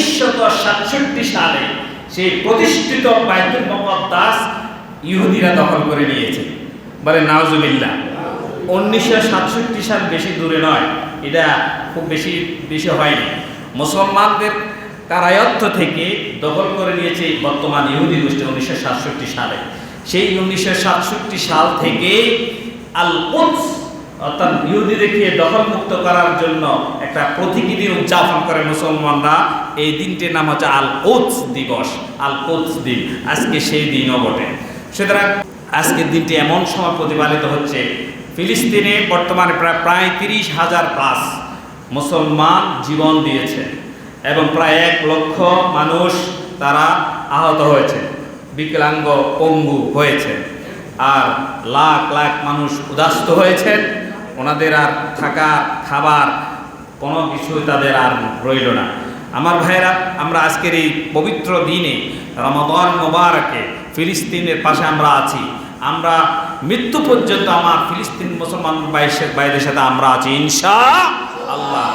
উনিশশত সাতষট্টি সালে সেই প্রতিষ্ঠিত বাইতুল মুকদ্দাস ইহুদিরা দখল করে নিয়েছে। বলে নাওজুবিল্লাহ উনিশশো সাতষট্টি সাল বেশি দূরে নয়, এটা খুব বেশি বেশি হয়নি। মুসলমানদের কারায়ত্ত থেকে দখল করে নিয়েছে বর্তমান ইহুদি গোষ্ঠী উনিশশো সাতষট্টি সালে। সেই উনিশশো সাতষট্টি সাল থেকে আল অর্থাৎ ইহুদিদেরকে দখলমুক্ত করার জন্য একটা প্রতীকী দিন উদযাপন করে মুসলমানরা। এই দিনটির নাম হচ্ছে আল কোচ দিবস। আল কোচ দিন, আজকে সেই দিনও বটে। সুতরাং আজকের দিনটি এমন সময় প্রতিপালিত হচ্ছে, ফিলিস্তিনে বর্তমানে প্রায় প্রায় তিরিশ হাজার প্লাস মুসলমান জীবন দিয়েছে এবং প্রায় এক লক্ষ মানুষ তারা আহত হয়েছে, বিকলাঙ্গ পঙ্গু হয়েছে, আর লাখ লাখ মানুষ উদাস্ত হয়েছেন ওনাদের আর থাকা খাবার কোনো কিছুই তাদের আর রইল না। আমার ভাইরা, আমরা আজকের এই পবিত্র দিনে, রমাদান মোবারকে ফিলিস্তিনের পাশে আমরা আছি। আমরা মৃত্যু পর্যন্ত আমার ফিলিস্তিন মুসলমান বাইশের বাইরের সাথে আমরা আছি ইনশা আল্লাহ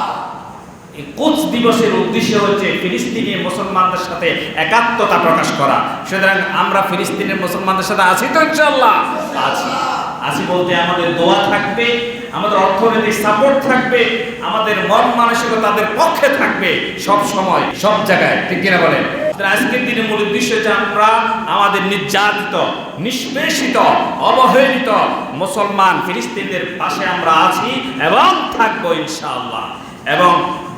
কোচ দিবসের উদ্দেশ্য হচ্ছে ফিলিস্তিনের মুসলমানদের সাথে একাত্মতা প্রকাশ করা। সুতরাং আমরা ফিলিস্তিনের মুসলমানদের সাথে আছি তো ইনশাল্লাহ আছি। বলতে আমাদের দোয়া থাকবে, আমাদের অর্থনৈতিক সাপোর্ট থাকবে, আমাদের মন মানসিকতা তাদের পক্ষে থাকবে সব সময়, সব জায়গায়। ঠিক কিনা বলেন? আজকের দিনে মূল উদ্দেশ্য যে আমরা আমাদের নির্যাতিত, নিষ্পেষিত, অবহেলিত মুসলমান ফিলিস্তিনদের পাশে আমরা আছি এবং থাকব ইনশাআল্লাহ। এবং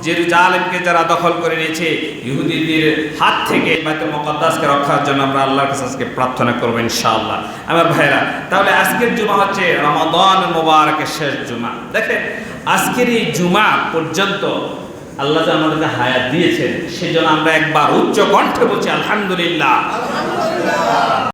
জেরুজালেমকে যারা দখল করে নিয়েছে, ইহুদিদের হাত থেকে বাইতুল মুকদ্দাসকে রক্ষার জন্য আমরা আল্লাহর কাছে আজকে প্রার্থনা করব ইনশাআল্লাহ। আমার ভাইরা তাহলে আজকের জুমা হচ্ছে রমাদান মোবারকের শেষ জুমা। দেখেন, আজকের এই জুমা পর্যন্ত আল্লাহ যে আমাদেরকে হায়াত দিয়েছেন, সেজন্য আমরা একবার উচ্চ কণ্ঠে বলছি, আলহামদুলিল্লাহ।